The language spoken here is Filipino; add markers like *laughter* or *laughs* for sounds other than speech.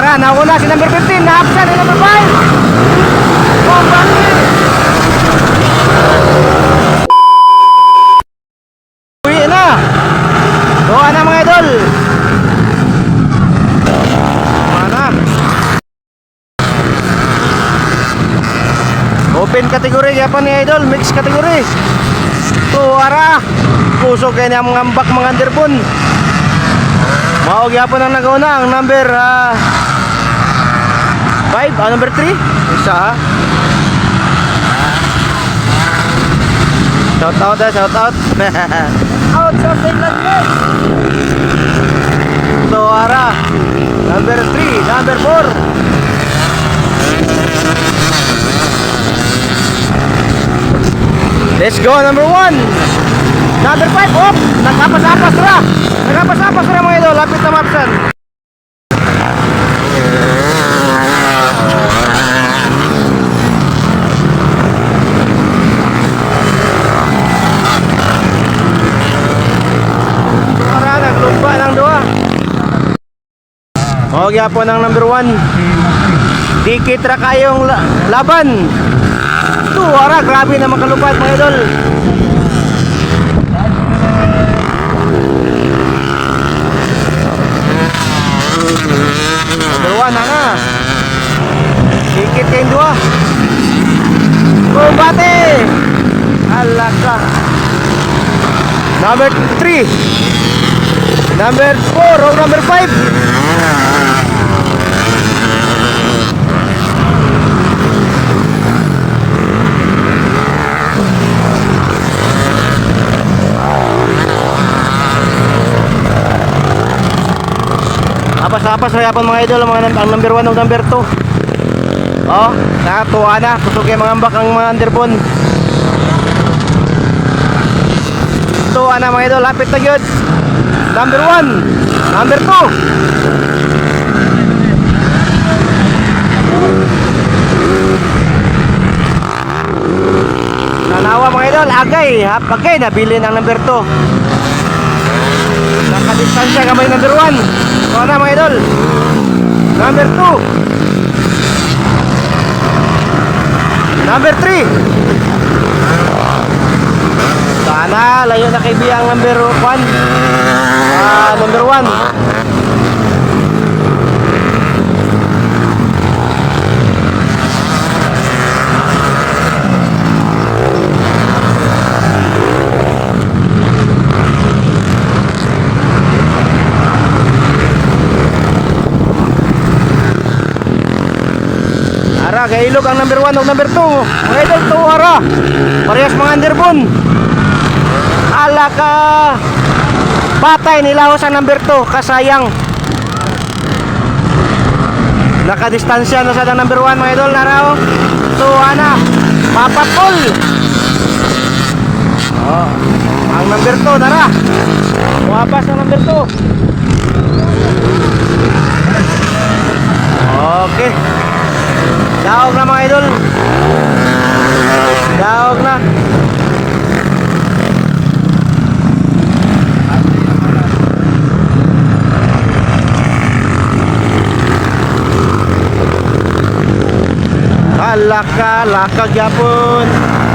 ara, nauna si number 15, na-upsan ni number 5. Kumbanggi. Uwi na. Tuwa na mga idol. Mana? Open category kaya pa ni idol, mix category. Tuwara. Puso kaya niya mga ambak mga underbon. Maog yapon ang nagauna ang number 5, ah number 3. Isa ha. Shout out eh, shout out. *laughs* out sa Finland guys. Number 3, number 4. Let's go, number 1. Number 5, oh! Nagkapas-apas na! Nagkapas-apas na mga idol, lapit na mapsan. Para naglumba ng duwa. O, po ng number 1. Dikit ra kayong la- laban. Tuwara, grabe na makalupad mga idol. Number one na nga. Sikit kayong dua. Kumbate! Alaka. Number 3. Number 4 o number 5. Apas-apas na yapon mga idol mga ang number 1 ug number 2. Oh, nakatuwa na. Kusog kay mga ambak ang mga underbon. Tuwa na mga idol, lapit na gyud. Number 1, number 2. Nanawa mga idol, agay, ha, agay nabili ng number 2. Nakadistansya kamay number 1. Idol. Number 2. Number 3. Sana layo na kay Biyang number 1. Ah, number 1. Ara, gailog ang number 1 ug number 2. Mga idol, to ara. Parehas mga underbon. Ala ka. Patay sa number 2, kasayang. Nakadistansya na sa number 1 mga idol na raw. So ana, papatol. Oh, ang number 2 nara. Muhabas ang number 2. Okay. Daog na mga idol. Daog na. Alaka, laka gyapon.